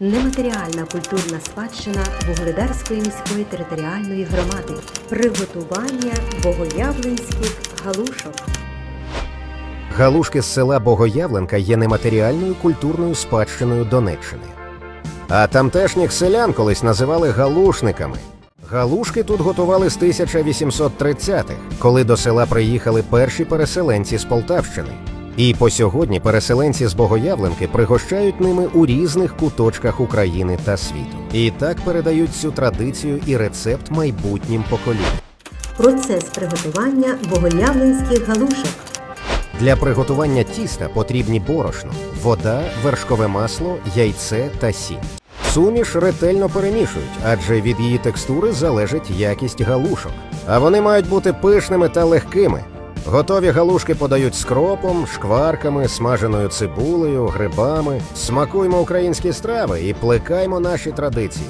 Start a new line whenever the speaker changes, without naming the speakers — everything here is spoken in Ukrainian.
Нематеріальна культурна спадщина Вугледарської міської територіальної громади. Приготування богоявленських галушок.
Галушки з села Богоявленка є нематеріальною культурною спадщиною Донеччини. А тамтешніх селян колись називали галушниками. Галушки тут готували з 1830-х, коли до села приїхали перші переселенці з Полтавщини. І по сьогодні переселенці з Богоявленки пригощають ними у різних куточках України та світу. І так передають цю традицію і рецепт майбутнім поколінням.
Процес приготування богоявленських галушок.
Для приготування тіста потрібні борошно, вода, вершкове масло, яйце та сіль. Суміш ретельно перемішують, адже від її текстури залежить якість галушок. А вони мають бути пишними та легкими. Готові галушки подають з кропом, шкварками, смаженою цибулею, грибами. Смакуймо українські страви і плекаймо наші традиції.